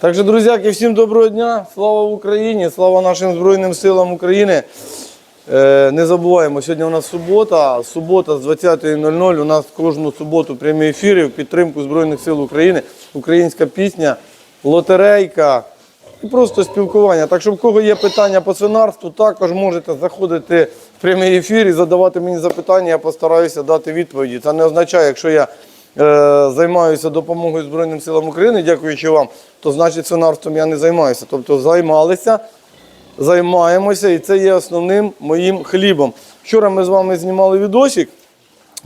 Так що, друзяки, всім доброго дня. Слава Україні, слава нашим Збройним силам України. Е, не забуваємо, сьогодні у нас субота. Субота з 20.00. У нас кожну суботу прямі ефіри в підтримку Збройних сил України. Українська пісня, лотерейка і просто спілкування. Так що, в кого є питання по свинарству, також можете заходити в прямий ефір і задавати мені запитання. Я постараюся дати відповіді. Це не означає, якщо я займаюся допомогою Збройним силам України, дякуючи вам, то значить свинарством я не займаюся. Тобто займалися, займаємося, і це є основним моїм хлібом. Вчора ми з вами знімали відосик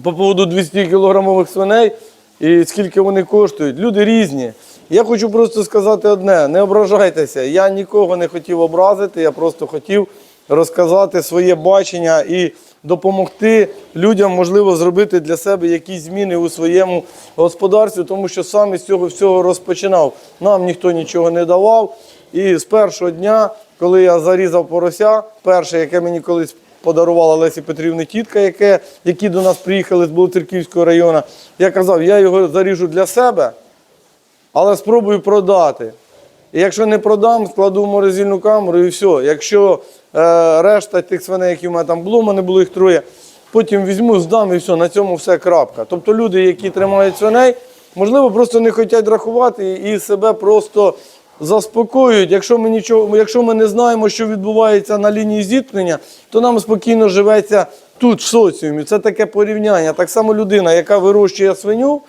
по поводу 200 кілограмових свиней і скільки вони коштують. Люди різні. Я хочу просто сказати одне: не ображайтеся. Я нікого не хотів образити, я просто хотів розказати своє бачення і допомогти людям, можливо, зробити для себе якісь зміни у своєму господарстві, тому що саме з цього всього розпочинав. Нам ніхто нічого не давав. І з першого дня, коли я зарізав порося, перше, яке мені колись подарувала Лесі Петрівни тітка, яке, які до нас приїхали з Болоцерківського району, я казав, я його заріжу для себе, але спробую продати. І якщо не продам, складу в морозильну камеру і все. Якщо е, решта тих свиней, які в мене там було, в мене було їх троє, потім візьму, здам і все, на цьому все крапка. Тобто люди, які тримають свиней, можливо, просто не хочуть рахувати і себе просто заспокоюють. Якщо ми, нічого, якщо ми не знаємо, що відбувається на лінії зіткнення, то нам спокійно живеться тут, в соціумі. Це таке порівняння. Так само людина, яка вирощує свиню.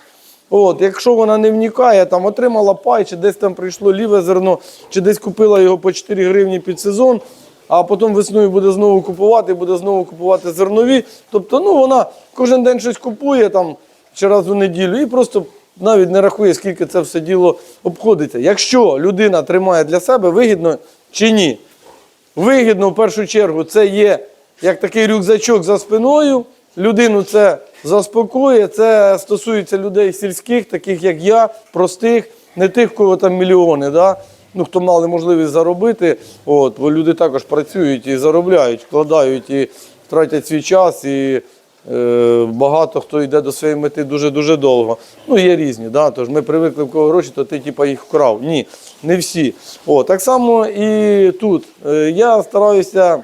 От, якщо вона не вникає, там отримала пай, чи десь там прийшло ліве зерно, чи десь купила його по 4 гривні під сезон, а потім весною буде знову купувати, буде знову купувати зернові. Тобто, ну вона кожен день щось купує там чи раз у неділю і просто навіть не рахує, скільки це все діло обходиться. Якщо людина тримає для себе, вигідно чи ні? Вигідно в першу чергу це є як такий рюкзачок за спиною. Людину це заспокоює. Це стосується людей сільських, таких як я, простих, не тих, кого там мільйони. Да? Ну, хто мали можливість заробити, от, бо люди також працюють і заробляють, вкладають і тратять свій час. І е, багато хто йде до своєї мети дуже-дуже довго. Ну, є різні. Да? Тож ми привикли в кого гроші, то ти типа, їх вкрав. Ні, не всі. О, так само і тут. Е, я стараюся.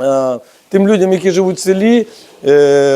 Е, Тим людям, які живуть в селі,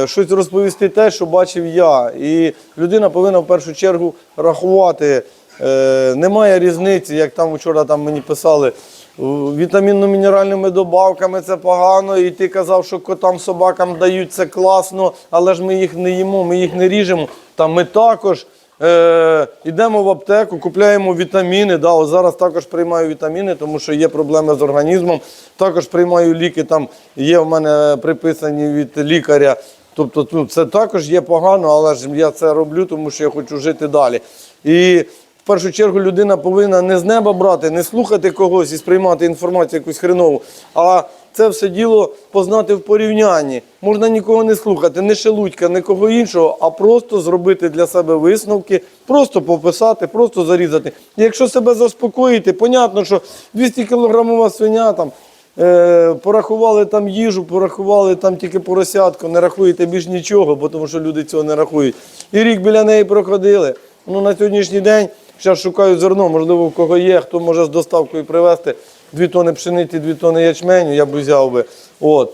щось розповісти те, що бачив я. І людина повинна в першу чергу рахувати. Е, Немає різниці, як там вчора там мені писали, вітамінно-мінеральними добавками це погано, і ти казав, що котам собакам дають це класно, але ж ми їх не їмо, ми їх не ріжемо. Та ми також е, йдемо в аптеку, купляємо вітаміни. Да, зараз також приймаю вітаміни, тому що є проблеми з організмом. Також приймаю ліки, там є в мене приписані від лікаря. Тобто ну, це також є погано, але ж я це роблю, тому що я хочу жити далі. І в першу чергу людина повинна не з неба брати, не слухати когось і сприймати інформацію якусь хренову, а це все діло познати в порівнянні. Можна нікого не слухати, не шелудька, нікого іншого, а просто зробити для себе висновки, просто пописати, просто зарізати. І якщо себе заспокоїти, понятно, що 200 кілограмова свиня там. Е, порахували там їжу, порахували там тільки поросятку, не рахуєте більш нічого, бо тому що люди цього не рахують. І рік біля неї проходили. Ну, на сьогоднішній день зараз шукаю зерно, можливо, в кого є, хто може з доставкою привезти дві тони пшениці, дві тони ячменю, я б взяв би. От.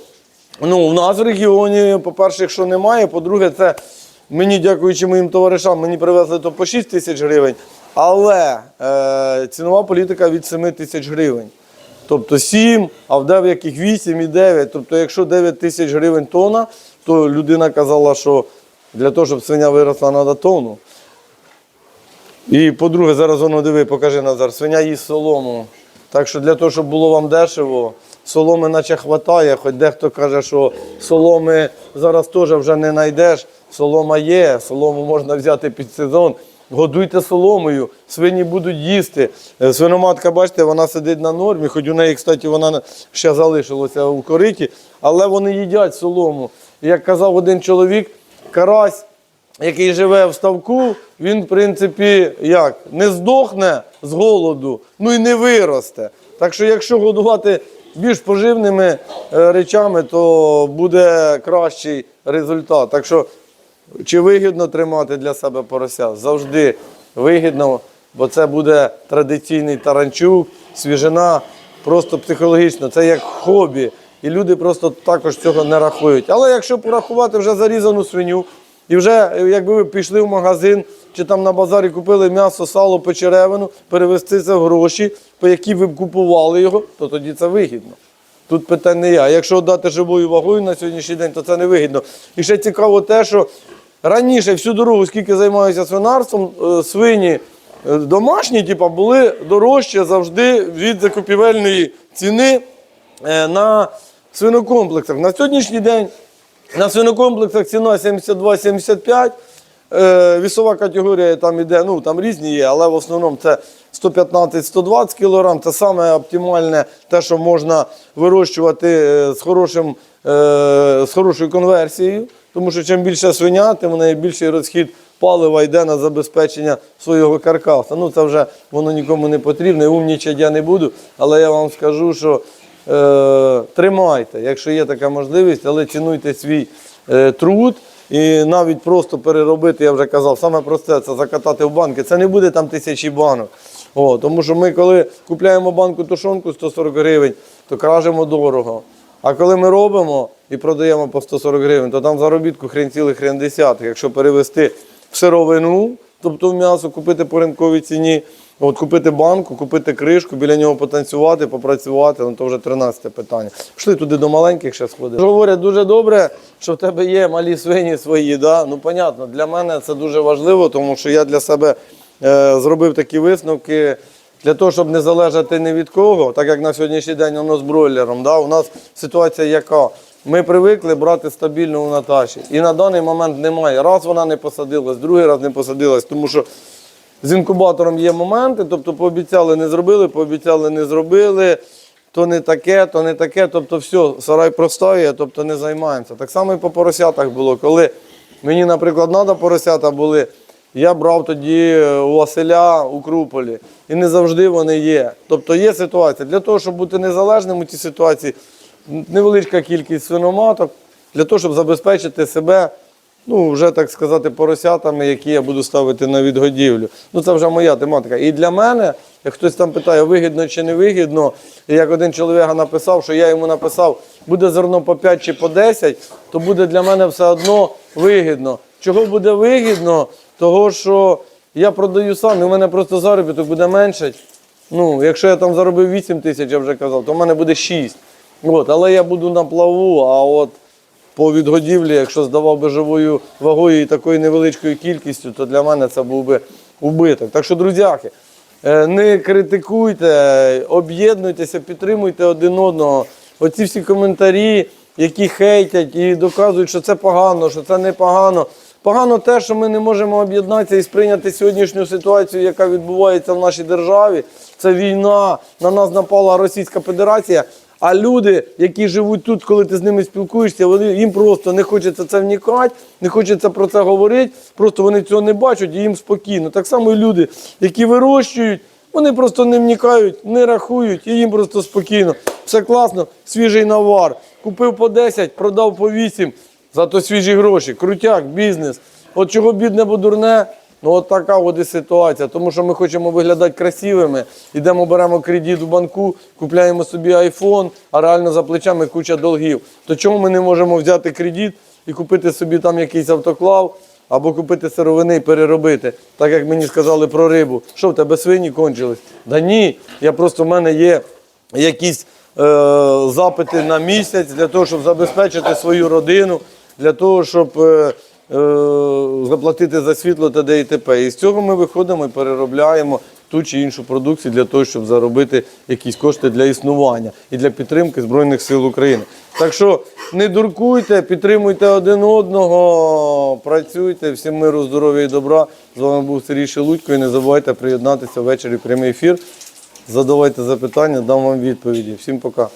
Ну, у нас в регіоні, по-перше, якщо немає, по-друге, це мені, дякуючи моїм товаришам, мені привезли то по 6 тисяч гривень, але е, цінова політика від 7 тисяч гривень. Тобто 7, а в деяких 8 і 9. Тобто, якщо 9 тисяч гривень тонна, то людина казала, що для того, щоб свиня виросла, треба тонну. І по-друге, зараз воно диви, покажи Назар, свиня їсть солому. Так що для того, щоб було вам дешево, соломи наче хватає, хоч дехто каже, що соломи зараз теж вже не знайдеш. Солома є, солому можна взяти під сезон. Годуйте соломою, свині будуть їсти. Е, Свиноматка, бачите, вона сидить на нормі, хоч у неї, кстати, вона ще залишилася у кориті, але вони їдять солому. Як казав один чоловік, карась який живе в ставку, він, в принципі, як не здохне з голоду, ну і не виросте. Так що, якщо годувати більш поживними е, речами, то буде кращий результат. Так що, чи вигідно тримати для себе порося? Завжди вигідно. бо це буде традиційний таранчук, свіжина, просто психологічно, це як хобі. І люди просто також цього не рахують. Але якщо порахувати вже зарізану свиню, і вже е, якби ви пішли в магазин чи там на базарі купили м'ясо, сало, печеревину, перевести це в гроші, по які ви б купували його, то тоді це вигідно. Тут питань не я. Якщо дати живою вагою на сьогоднішній день, то це не вигідно. І ще цікаво те, що раніше всю дорогу, скільки займаюся свинарством, е, свині е, домашні, типу, були дорожчі завжди від закупівельної ціни на свинокомплексах. На сьогоднішній день на свинокомплексах ціна 72-75. Е, вісова категорія там іде, ну там різні є, але в основному це 115-120 кг. Це саме оптимальне те, що можна вирощувати е, з, хорошим, е, з хорошою конверсією. Тому що чим більше свиня, тим в неї більший розхід палива йде на забезпечення свого каркаса. Ну це вже воно нікому не потрібно. і Умнічати я не буду, але я вам скажу, що тримайте, якщо є така можливість, але цінуйте свій е, труд. І навіть просто переробити, я вже казав, саме просте це закатати в банки. Це не буде там тисячі банок. О, тому що ми, коли купляємо банку тушонку 140 гривень, то кражемо дорого. А коли ми робимо і продаємо по 140 гривень, то там заробітку хрен цілий хрен десятих. Якщо перевести в сировину, тобто в м'ясо, купити по ринковій ціні, от купити банку, купити кришку, біля нього потанцювати, попрацювати, ну то вже 13 питання. Пішли туди до маленьких ще сходити. Говорять, дуже добре, що в тебе є малі свині свої. Да? Ну, понятно, для мене це дуже важливо, тому що я для себе е, зробив такі висновки. Для того, щоб не залежати ні від кого, так як на сьогоднішній день воно з бройлером, да, у нас ситуація яка? Ми привикли брати стабільно у Наташі. І на даний момент немає. Раз вона не посадилась, другий раз не посадилась, тому що з інкубатором є моменти, тобто пообіцяли, не зробили, пообіцяли, не зробили, то не таке, то не таке, тобто все, сарай простоює, тобто не займаємося. Так само і по поросятах було, коли мені, наприклад, треба поросята були, я брав тоді е, у Василя у Круполі. І не завжди вони є. Тобто є ситуація. Для того, щоб бути незалежним у цій ситуації, невеличка кількість свиноматок, для того, щоб забезпечити себе, ну, вже так сказати, поросятами, які я буду ставити на відгодівлю. Ну, це вже моя тематика. І для мене, як хтось там питає, вигідно чи не вигідно, як один чоловік написав, що я йому написав, буде зерно по 5 чи по 10, то буде для мене все одно вигідно. Чого буде вигідно? Того, що я продаю сам, і в мене просто заробіток буде менше. Ну, якщо я там заробив 8 тисяч, я вже казав, то в мене буде 6. От, але я буду на плаву, а от по відгодівлі, якщо здавав би живою вагою і такою невеличкою кількістю, то для мене це був би убиток. Так що, друзяки, е, не критикуйте, об'єднуйтеся, підтримуйте один одного. Оці всі коментарі, які хейтять і доказують, що це погано, що це непогано. Погано те, що ми не можемо об'єднатися і сприйняти сьогоднішню ситуацію, яка відбувається в нашій державі. Це війна, на нас напала Російська Федерація. А люди, які живуть тут, коли ти з ними спілкуєшся, вони їм просто не хочеться це вникати, не хочеться про це говорити. Просто вони цього не бачать і їм спокійно. Так само і люди, які вирощують, вони просто не вникають, не рахують, і їм просто спокійно. Все класно, свіжий навар. Купив по 10, продав по 8, зато свіжі гроші. Крутяк, бізнес. От чого бідне, бо дурне. Ну от така от і ситуація. Тому що ми хочемо виглядати красивими. Йдемо, беремо кредит в банку, купляємо собі айфон, а реально за плечами куча долгів. То чому ми не можемо взяти кредит і купити собі там якийсь автоклав або купити сировини і переробити? Так як мені сказали про рибу. Що в тебе свині кончились? Да ні, я просто в мене є якісь е, запити на місяць для того, щоб забезпечити свою родину, для того, щоб е, заплатити за світло та де і т.п. І з цього ми виходимо і переробляємо ту чи іншу продукцію для того, щоб заробити якісь кошти для існування і для підтримки Збройних сил України. Так що не дуркуйте, підтримуйте один одного, працюйте, всім миру, здоров'я і добра. З вами був Сергій Шелудько і не забувайте приєднатися ввечері в прямий ефір. Задавайте запитання, дам вам відповіді. Всім пока.